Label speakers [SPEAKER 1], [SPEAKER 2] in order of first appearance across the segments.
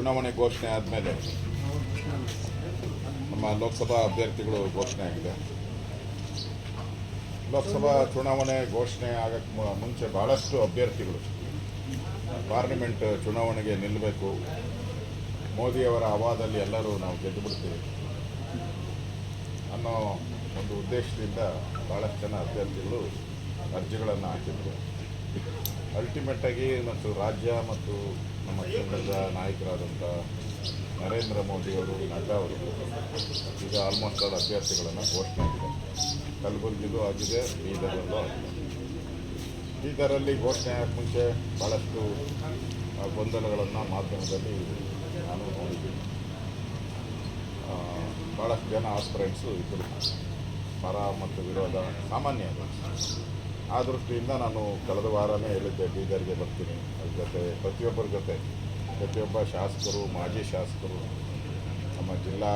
[SPEAKER 1] ಚುನಾವಣೆ ಘೋಷಣೆ ಆದಮೇಲೆ ನಮ್ಮ ಲೋಕಸಭಾ ಅಭ್ಯರ್ಥಿಗಳು ಘೋಷಣೆ ಆಗಿದೆ. ಲೋಕಸಭಾ ಚುನಾವಣೆ ಘೋಷಣೆ ಆಗಕ್ಕೆ ಮುಂಚೆ ಭಾಳಷ್ಟು ಅಭ್ಯರ್ಥಿಗಳು ಪಾರ್ಲಿಮೆಂಟ್ ಚುನಾವಣೆಗೆ ನಿಲ್ಲಬೇಕು ಮೋದಿಯವರ ಅವಾದಲ್ಲಿ ಎಲ್ಲರೂ ನಾವು ಗೆದ್ದು ಬಿಡ್ತೀವಿ ಅನ್ನೋ ಒಂದು ಉದ್ದೇಶದಿಂದ ಭಾಳಷ್ಟು ಜನ ಅಭ್ಯರ್ಥಿಗಳು ಅರ್ಜಿಗಳನ್ನು ಹಾಕಿದ್ರು. ಅಲ್ಟಿಮೇಟಾಗಿ ಮತ್ತು ರಾಜ್ಯ ಮತ್ತು ನಮ್ಮ ಕೇಂದ್ರದ ನಾಯಕರಾದಂಥ ನರೇಂದ್ರ ಮೋದಿಯವರು ನಡ್ಡಾ ಅವರು ಈಗ ಆಲ್ಮೋಸ್ಟ್ ಆಲ್ ಅಭ್ಯರ್ಥಿಗಳನ್ನು ಘೋಷಣೆ ಆಗಿದೆ ಕಲಬುರಗಿಲೂ ಆಗಿದೆ ಬೀದರಲ್ಲೂ ಆಗಿದೆ. ಬೀದರಲ್ಲಿ ಘೋಷಣೆ ಆಗಕ್ಕೆ ಮುಂಚೆ ಭಾಳಷ್ಟು ಗೊಂದಲಗಳನ್ನು ಮಾಧ್ಯಮದಲ್ಲಿ ನಾನು ನೋಡಿದ್ದೀನಿ. ಭಾಳಷ್ಟು ಜನ ಆಸ್ಪಿರೆಂಟ್ಸು ಇದ್ದರು. ಪರ ಮತ್ತು ವಿರೋಧ ಸಾಮಾನ್ಯ ಆ ದೃಷ್ಟಿಯಿಂದ ನಾನು ಕಳೆದ ವಾರನೇ ಹೇಳಿದ್ದೆ, ಬೀದರ್ಗೆ ಬರ್ತೀನಿ. ಅದ್ರ ಜೊತೆ ಪ್ರತಿಯೊಬ್ಬರ ಜೊತೆ, ಪ್ರತಿಯೊಬ್ಬ ಶಾಸಕರು, ಮಾಜಿ ಶಾಸಕರು, ನಮ್ಮ ಜಿಲ್ಲಾ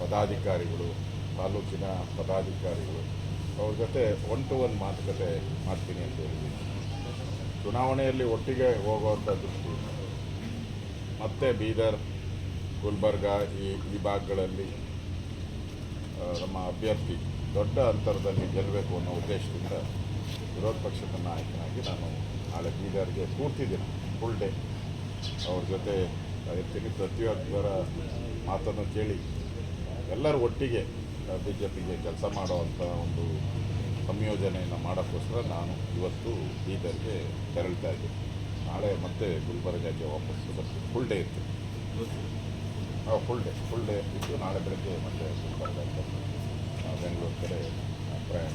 [SPEAKER 1] ಪದಾಧಿಕಾರಿಗಳು, ತಾಲೂಕಿನ ಪದಾಧಿಕಾರಿಗಳು, ಅವ್ರ ಜೊತೆ ಒನ್ ಟು ಒನ್ ಮಾತುಕತೆ ಮಾಡ್ತೀನಿ ಅಂತ ಹೇಳಿದ್ದೀನಿ. ಚುನಾವಣೆಯಲ್ಲಿ ಒಟ್ಟಿಗೆ ಹೋಗುವಂಥ ದೃಷ್ಟಿ. ಮತ್ತೆ ಬೀದರ್, ಗುಲ್ಬರ್ಗ ಈ ಈ ಭಾಗಗಳಲ್ಲಿ ನಮ್ಮ ಅಭ್ಯರ್ಥಿ ದೊಡ್ಡ ಅಂತರದಲ್ಲಿ ಗೆಲ್ಲಬೇಕು ಅನ್ನೋ ಉದ್ದೇಶದಿಂದ ವಿರೋಧ ಪಕ್ಷದ ನಾಯಕನಾಗಿ ನಾನು ನಾಳೆ ಬೀದರ್ಗೆ ಪೂರ್ತಿ ದಿನ ಫುಲ್ ಡೇ ಅವ್ರ ಜೊತೆ ಇರ್ತೀನಿ. ಪ್ರತಿಯೊಬ್ಬರ ಮಾತನ್ನು ಕೇಳಿ ಎಲ್ಲರೂ ಒಟ್ಟಿಗೆ ಬಿ ಜೆ ಪಿಗೆ ಕೆಲಸ ಮಾಡುವಂಥ ಒಂದು ಸಂಯೋಜನೆಯನ್ನು ಮಾಡೋಕ್ಕೋಸ್ಕರ ನಾನು ಇವತ್ತು ಬೀದರ್ಗೆ ತೆರಳ್ತಾ ಇದ್ದೀನಿ. ನಾಳೆ ಮತ್ತೆ ಗುಲ್ಬರ್ಗಾಗೆ ವಾಪಸ್ಸು ಬರ್ತೀನಿ. ಫುಲ್ ಡೇ ಇರ್ತೀನಿ. ಫುಲ್ ಡೇ ಫುಲ್ ಡೇ ಇತ್ತು ನಾಳೆ ಬೆಳಗ್ಗೆ ಮತ್ತೆ ಆ, ಬೆಂಗಳೂರು ಕಡೆ ಪ್ರಯಾಣ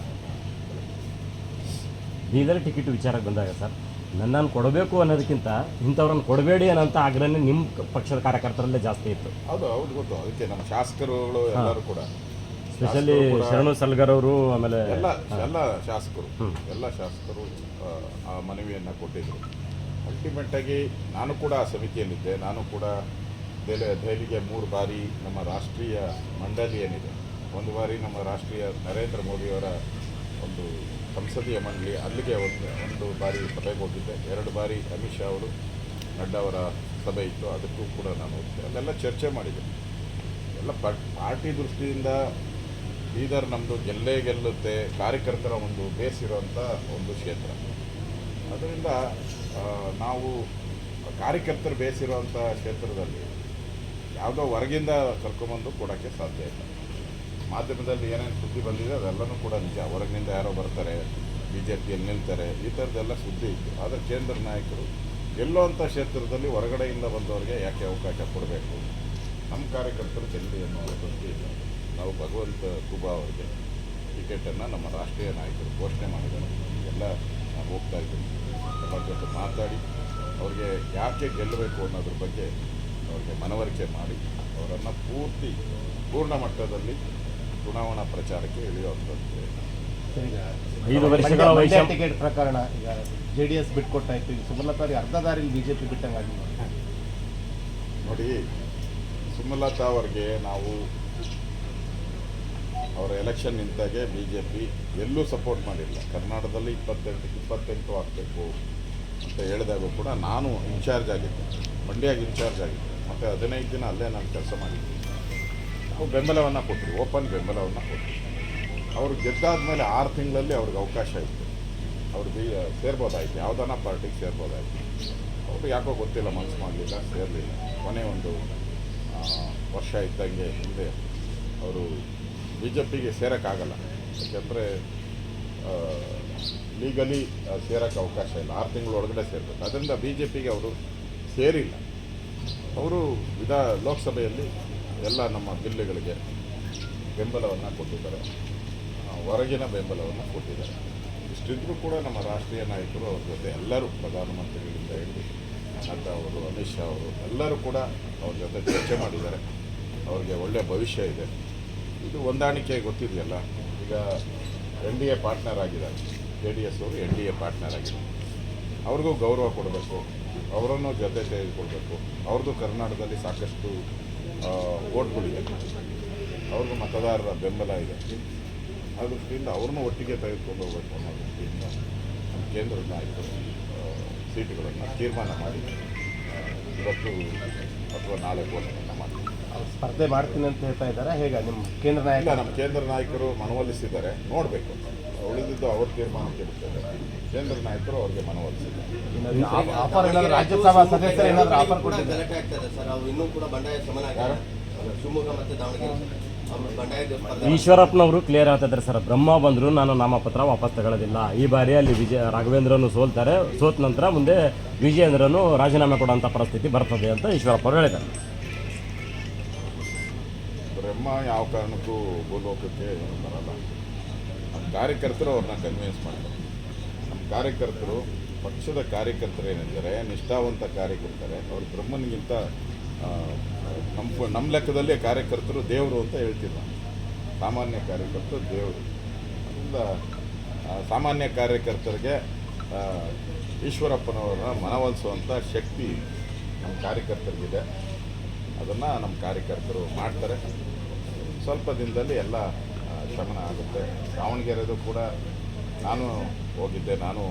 [SPEAKER 2] ಬೀದರ್ ಟಿಕೆಟ್ ವಿಚಾರಕ್ಕೆ ಬಂದಾಗ ಸರ್ ನನ್ನನ್ನು ಕೊಡಬೇಕು ಅನ್ನೋದಕ್ಕಿಂತ ಇಂಥವ್ರನ್ನ ಕೊಡಬೇಡಿ ಅನ್ನೋಂಥ ಆಗ್ರಹನೇ ನಿಮ್ಮ ಪಕ್ಷದ ಕಾರ್ಯಕರ್ತರಲ್ಲೇ ಜಾಸ್ತಿ ಇತ್ತು.
[SPEAKER 1] ಹೌದು ಹೌದು ಗೊತ್ತು. ಅದಕ್ಕೆ ನಮ್ಮ ಶಾಸಕರುಗಳು ಎಲ್ಲರೂ ಕೂಡ.
[SPEAKER 2] ಸ್ಪೆಷಲಿ ಶರಣು ಸಲ್ಗರ್ ಅವರು ಆಮೇಲೆ
[SPEAKER 1] ಎಲ್ಲ ಎಲ್ಲ ಶಾಸಕರು. ಎಲ್ಲ ಶಾಸಕರು ಆ, ಆ ಮನವಿಯನ್ನು ಕೊಟ್ಟಿದ್ದರು ಅಲ್ಟಿಮೇಟಾಗಿ ನಾನು ಕೂಡ ಆ ಸಮಿತಿಯಲ್ಲಿದ್ದೆ. ನಾನು ಕೂಡ ದೆಹಲಿ ದೆಹಲಿಗೆ ಮೂರು ಬಾರಿ ನಮ್ಮ ರಾಷ್ಟ್ರೀಯ ಮಂಡಳಿ ಏನಿದೆ ಒಂದು ಬಾರಿ ನಮ್ಮ ರಾಷ್ಟ್ರೀಯ ನರೇಂದ್ರ ಮೋದಿಯವರ ಒಂದು ಸಂಸದೀಯ ಮಂಡಳಿ, ಅಲ್ಲಿಗೆ ಒಂದು ಒಂದು ಬಾರಿ ಸಭೆಗೆ ಹೋಗಿದ್ದೆ. ಎರಡು ಬಾರಿ ಅಮಿತ್ ಶಾ ಅವರು ನಡ್ಡಾ ಅವರ ಸಭೆ ಇತ್ತು. ಅದಕ್ಕೂ ಕೂಡ ನಾನು ಹೋಗಿದ್ದೆ ಅಲ್ಲೆಲ್ಲ ಚರ್ಚೆ ಮಾಡಿದೆ. ಎಲ್ಲ ಪಾರ್ಟಿ ದೃಷ್ಟಿಯಿಂದ ಬೀದರ್ ನಮ್ಮದು ಗೆಲ್ಲೇ ಗೆಲ್ಲುತ್ತೆ, ಕಾರ್ಯಕರ್ತರ ಒಂದು ಬೇಸ್ ಇರುವಂಥ ಒಂದು ಕ್ಷೇತ್ರ. ಅದರಿಂದ ನಾವು ಕಾರ್ಯಕರ್ತರು ಬೇಸಿರುವಂಥ ಕ್ಷೇತ್ರದಲ್ಲಿ ಯಾವುದೋ ಹೊರಗಿಂದ ಕರ್ಕೊಂಬಂದು ಕೊಡೋಕ್ಕೆ ಸಾಧ್ಯ ಇಲ್ಲ. ಮಾಧ್ಯಮದಲ್ಲಿ ಏನೇನು ಸುದ್ದಿ ಬಂದಿದೆ ಅದೆಲ್ಲನೂ ಕೂಡ ನಿಜ. ಹೊರಗಿನಿಂದ ಯಾರೋ ಬರ್ತಾರೆ ಬಿ ಜೆ ಪಿಯಲ್ಲಿ ನಿಲ್ತಾರೆ, ಈ ಥರದ್ದೆಲ್ಲ ಸುದ್ದಿ ಇತ್ತು. ಆದರೆ ಕೇಂದ್ರ ನಾಯಕರು ಗೆಲ್ಲುವಂಥ ಕ್ಷೇತ್ರದಲ್ಲಿ ಹೊರಗಡೆಯಿಂದ ಬಂದವರಿಗೆ ಯಾಕೆ ಅವಕಾಶ ಕೊಡಬೇಕು? ನಮ್ಮ ಕಾರ್ಯಕರ್ತರು ಗೆಲ್ಲಿ ಅನ್ನೋ ಇಲ್ಲ ನಾವು ಭಗವಂತ ಕುಬಾ ಅವರಿಗೆ ಟಿಕೆಟನ್ನು ನಮ್ಮ ರಾಷ್ಟ್ರೀಯ ನಾಯಕರು ಘೋಷಣೆ ಮಾಡಿದ್ದಾರೆ. ಎಲ್ಲ ನಾವು ಹೋಗ್ತಾ ಇದ್ದೀವಿ. ಅವ್ರ ಜೊತೆ ಮಾತಾಡಿ, ಅವ್ರಿಗೆ ಯಾಕೆ ಗೆಲ್ಲಬೇಕು ಅನ್ನೋದ್ರ ಬಗ್ಗೆ ಅವ್ರಿಗೆ ಮನವರಿಕೆ ಮಾಡಿ, ಅವರನ್ನು ಪೂರ್ತಿ ಪೂರ್ಣ ಮಟ್ಟದಲ್ಲಿ ಚುನಾವಣಾ ಪ್ರಚಾರಕ್ಕೆ ಇಳಿಯುವಂಥದ್ದು
[SPEAKER 2] ಐದು ವರ್ಷಗಳ
[SPEAKER 3] ಮಂಡ್ಯ ಟಿಕೆಟ್ ಪ್ರಕರಣ ಈಗ ಜೆ ಡಿ ಎಸ್ ಬಿಟ್ಕೊಟ್ಟಾಯ್ತು ಈಗ ಸುಮಲತಾ ಅವ್ರಿಗೆ ಅರ್ಧ ದಾರಿಲಿ ಬಿಜೆಪಿ ಬಿಟ್ಟಂಗಾಗಿ
[SPEAKER 1] ನೋಡಿ. ಸುಮಲತಾ ಅವ್ರಿಗೆ ನಾವು ಅವರ ಎಲೆಕ್ಷನ್ ನಿಂತಾಗೆ ಬಿ ಜೆ ಪಿ ಎಲ್ಲೂ ಸಪೋರ್ಟ್ ಮಾಡಿಲ್ಲ. ಕರ್ನಾಟಕದಲ್ಲಿ ಇಪ್ಪತ್ತೆಂಟು ಇಪ್ಪತ್ತೆಂಟು ಆಗಬೇಕು ಅಂತ ಹೇಳಿದಾಗ ಕೂಡ ನಾನು ಇನ್ಚಾರ್ಜ್ ಆಗಿದ್ದೆ. ಮಂಡ್ಯಾಗ ಇನ್ಚಾರ್ಜ್ ಆಗಿದ್ದೆ. ಮತ್ತು ಹದಿನೈದು ದಿನ ಅಲ್ಲೇ ನಾನು ಕೆಲಸ ಮಾಡಿದ್ದೆ. ಬೆಂಬಲವನ್ನು ಕೊಟ್ಟರು ಓಪನ್ ಬೆಂಬಲವನ್ನು ಕೊಟ್ಟರು ಅವರು ಗೆದ್ದಾದ ಮೇಲೆ ಆರು ತಿಂಗಳಲ್ಲಿ ಅವ್ರಿಗೆ ಅವಕಾಶ ಇತ್ತು. ಅವ್ರು ಬಿ ಸೇರ್ಬೋದಾಯ್ತು, ಯಾವುದಾನ ಪಾರ್ಟಿಗೆ ಸೇರ್ಬೋದಾಯಿತು. ಅವರು ಯಾಕೋ ಗೊತ್ತಿಲ್ಲ ಮನಸ್ಸು ಮಾಡಲಿಲ್ಲ, ಸೇರಲಿಲ್ಲ. ಕೊನೆ ಒಂದು ವರ್ಷ ಇದ್ದಂಗೆ ಹಿಂದೆ ಅವರು ಬಿ ಜೆ ಪಿಗೆ ಸೇರೋಕ್ಕಾಗಲ್ಲ ಯಾಕೆಂದರೆ ಲೀಗಲಿ ಸೇರೋಕ್ಕೆ ಅವಕಾಶ ಇಲ್ಲ. ಆರು ತಿಂಗಳು ಒಳಗಡೆ ಸೇರಬೇಕು. ಅದರಿಂದ ಬಿ ಜೆ ಪಿಗೆ ಅವರು ಸೇರಿಲ್ಲ. ಅವರು ವಿಧ, ಲೋಕಸಭೆಯಲ್ಲಿ ಎಲ್ಲ ನಮ್ಮ ಜಿಲ್ಲೆಗಳಿಗೆ ಬೆಂಬಲವನ್ನು ಕೊಟ್ಟಿದ್ದಾರೆ. ಹೊರಗಿನ ಬೆಂಬಲವನ್ನು ಕೊಟ್ಟಿದ್ದಾರೆ. ಇಷ್ಟಿದ್ರೂ ಕೂಡ ನಮ್ಮ ರಾಷ್ಟ್ರೀಯ ನಾಯಕರು ಅವ್ರ ಜೊತೆ ಎಲ್ಲರೂ ಪ್ರಧಾನಮಂತ್ರಿಗಳಿಂದ ಹಿಡಿದು ನಡ್ಡಾ ಅವರು, ಅಮಿತ್ ಶಾ ಅವರು ಎಲ್ಲರೂ ಕೂಡ ಅವ್ರ ಜೊತೆ ಚರ್ಚೆ ಮಾಡಿದ್ದಾರೆ. ಅವ್ರಿಗೆ ಒಳ್ಳೆಯ ಭವಿಷ್ಯ ಇದೆ. ಇದು ಹೊಂದಾಣಿಕೆ ಗೊತ್ತಿದೆಯಲ್ಲ? ಈಗ ಎನ್ ಡಿ ಎ ಪಾರ್ಟ್ನರ್ ಆಗಿದ್ದಾರೆ. ಜೆ ಡಿ ಎಸ್ ಅವರು ಎನ್ ಡಿ ಎ ಪಾರ್ಟ್ನರ್ ಆಗಿದ್ದಾರೆ. ಅವ್ರಿಗೂ ಗೌರವ ಕೊಡಬೇಕು. ಅವರನ್ನು ಜೊತೆ ತೆಗೆದುಕೊಳ್ಬೇಕು ಅವ್ರದ್ದು ಕರ್ನಾಟಕದಲ್ಲಿ ಸಾಕಷ್ಟು ಓಟ್ಗಳಿದೆ. ಅವ್ರಿಗೂ ಮತದಾರರ ಬೆಂಬಲ ಇದೆ. ಆ ದೃಷ್ಟಿಯಿಂದ ಅವ್ರನ್ನೂ ಒಟ್ಟಿಗೆ ತೆಗೆದುಕೊಂಡು ಹೋಗಬೇಕು ಅನ್ನೋ ದೃಷ್ಟಿಯಿಂದ ನಮ್ಮ ಕೇಂದ್ರದ ನಾಯಕರು ಸೀಟುಗಳನ್ನು ತೀರ್ಮಾನ ಮಾಡಿ ಇವತ್ತು ಅಥವಾ ನಾಳೆ ಘೋಷಣೆಯನ್ನು ಮಾಡ್ತೀವಿ
[SPEAKER 3] ಅವ್ರು ಸ್ಪರ್ಧೆ ಮಾಡ್ತೀನಿ ಅಂತ ಹೇಳ್ತಾ ಇದ್ದಾರೆ. ಹೇಗೆ? ನಿಮ್ಮ ಕೇಂದ್ರ ನಾಯಕ
[SPEAKER 1] ನಮ್ಮ ಕೇಂದ್ರ ನಾಯಕರು ಮನವೊಲಿಸಿದ್ದಾರೆ. ನೋಡಬೇಕು ಉಳಿದಿದ್ದು ಅವ್ರ ತೀರ್ಮಾನಕ್ಕೆ ಬಿಡ್ತಾರೆ ಕೇಂದ್ರ ನಾಯಕರು ಅವ್ರಿಗೆ ಮನವೊಲಿಸಿದ್ದಾರೆ
[SPEAKER 3] ಆಫರ್ ಏನಾದ್ರು ರಾಜ್ಯಸಭಾ ಸದಸ್ಯರು ಏನಾದ್ರೂ ಆಫರ್ ಕೊಟ್ಟಿದ್ದಾರೆ?
[SPEAKER 4] ಗಲಾಟೆ ಆಗ್ತದೆ ಸರ್. ಅವ್ರು ಇನ್ನೂ ಕೂಡ ಬಂಡಾಯ ಶಮನ ಶಿವಮೊಗ್ಗ ಮತ್ತೆ ದಾವಣಗೆರೆ
[SPEAKER 2] ಈಶ್ವರಪ್ಪನವರು ಕ್ಲಿಯರ್ ಆಗ್ತಿದ್ದಾರೆ ಸರ್. ಬ್ರಹ್ಮ ಬಂದರೂ ನಾನು ನಾಮಪತ್ರ ವಾಪಸ್ ತಗೊಳ್ಳೋದಿಲ್ಲ. ಈ ಬಾರಿ ಅಲ್ಲಿ ವಿಜಯ ರಾಘವೇಂದ್ರನು ಸೋಲ್ತಾರೆ. ಸೋತ ನಂತರ ಮುಂದೆ ವಿಜಯೇಂದ್ರನು ರಾಜೀನಾಮೆ ಕೊಡುವಂಥ ಪರಿಸ್ಥಿತಿ ಬರ್ತದೆ ಅಂತ ಈಶ್ವರಪ್ಪ ಅವರು ಹೇಳಿದ್ದಾರೆ.
[SPEAKER 1] ಬ್ರಹ್ಮ ಯಾವ ಕಾರಣಕ್ಕೂ ಭೂಲೋಕಕ್ಕೆ ಬರಲ್ಲ. ಕಾರ್ಯಕರ್ತರು ಅವ್ರನ್ನ ಕನ್ವಿನ್ಸ್ ಮಾಡ್ತಾರೆ. ನಮ್ಮ ಕಾರ್ಯಕರ್ತರು ಪಕ್ಷದ ಕಾರ್ಯಕರ್ತರು ಏನಿದ್ದಾರೆ, ನಿಷ್ಠಾವಂತ ಕಾರ್ಯಕರ್ತರೆ, ಅವ್ರು ಬ್ರಹ್ಮನಿಗಿಂತ ನಮ್ಮ ನಮ್ಮ ಲೆಕ್ಕದಲ್ಲಿ ಕಾರ್ಯಕರ್ತರು ದೇವರು ಅಂತ ಹೇಳ್ತಿಲ್ಲ. ಸಾಮಾನ್ಯ ಕಾರ್ಯಕರ್ತರು ದೇವರು. ಅದರಿಂದ ಸಾಮಾನ್ಯ ಕಾರ್ಯಕರ್ತರಿಗೆ ಈಶ್ವರಪ್ಪನವರ ಮನವೊಲಿಸುವಂಥ ಶಕ್ತಿ ನಮ್ಮ ಕಾರ್ಯಕರ್ತರಿಗಿದೆ. ಅದನ್ನು ನಮ್ಮ ಕಾರ್ಯಕರ್ತರು ಮಾಡ್ತಾರೆ. ಸ್ವಲ್ಪ ದಿನದಲ್ಲಿ ಎಲ್ಲ ಶಮನ ಆಗುತ್ತೆ. ದಾವಣಗೆರೆದು ಕೂಡ ನಾನು ಹೋಗಿದ್ದೆ. ನಾನು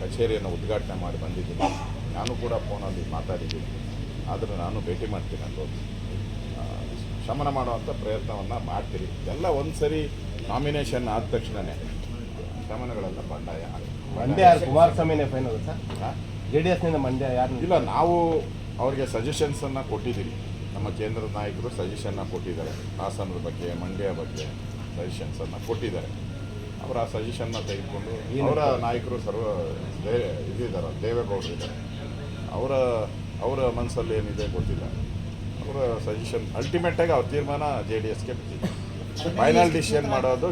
[SPEAKER 1] ಕಚೇರಿಯನ್ನು ಉದ್ಘಾಟನೆ ಮಾಡಿ ಬಂದಿದ್ದೀನಿ. ನಾನು ಕೂಡ ಫೋನಲ್ಲಿ ಮಾತಾಡಿದ್ದೀನಿ. ಆದರೆ ನಾನು ಭೇಟಿ ಮಾಡ್ತೀನಿ ಆ, ಶಮನ ಮಾಡುವಂಥ ಪ್ರಯತ್ನವನ್ನು ಮಾಡ್ತೀರಿ. ಎಲ್ಲ ಒಂದು ಸರಿ ನಾಮಿನೇಷನ್ ಆದ ತಕ್ಷಣವೇ ಶಮನಗಳೆಲ್ಲ ಬಂಡಾಯ.
[SPEAKER 3] ಮಂಡ್ಯ ಕುಮಾರಸ್ವಾಮಿನೇ ಫೈನಲ್ ಸರ್? ಜೆ ಡಿ ಎಸ್ನಿಂದ ಮಂಡ್ಯ ಯಾರು?
[SPEAKER 1] ಇಲ್ಲ ನಾವು ಅವರಿಗೆ ಸಜೆಷನ್ಸನ್ನು ಕೊಟ್ಟಿದ್ದೀವಿ. ನಮ್ಮ ಕೇಂದ್ರದ ನಾಯಕರು ಸಜೆಷನ್ನ ಕೊಟ್ಟಿದ್ದಾರೆ. ಹಾಸನದ ಬಗ್ಗೆ ಮಂಡ್ಯ ಬಗ್ಗೆ. ಸಜೆಷನ್ಸನ್ನು ಕೊಟ್ಟಿದ್ದಾರೆ. ಅವರ ಆ ಸಜೆಷನ್ನ ತೆಗೆದುಕೊಂಡು ಅವರ ನಾಯಕರು ಸರ್ವ ದೇ ಇದಿದ್ದಾರೆ ದೇವೇಗೌಡರು ಇದ್ದಾರೆ. ಅವರ ಅವರ ಮನಸ್ಸಲ್ಲಿ ಏನಿದೆ ಗೊತ್ತಿಲ್ಲ. ಅವರ ಸಜೆಷನ್ ಅಲ್ಟಿಮೇಟಾಗಿ ಅವ್ರ ತೀರ್ಮಾನ ಜೆ ಡಿ ಎಸ್ಗೆ ಬಿಟ್ಟಿದ್ದಾರೆ ಫೈನಲ್ ಡಿಸಿಷನ್ ಮಾಡೋದು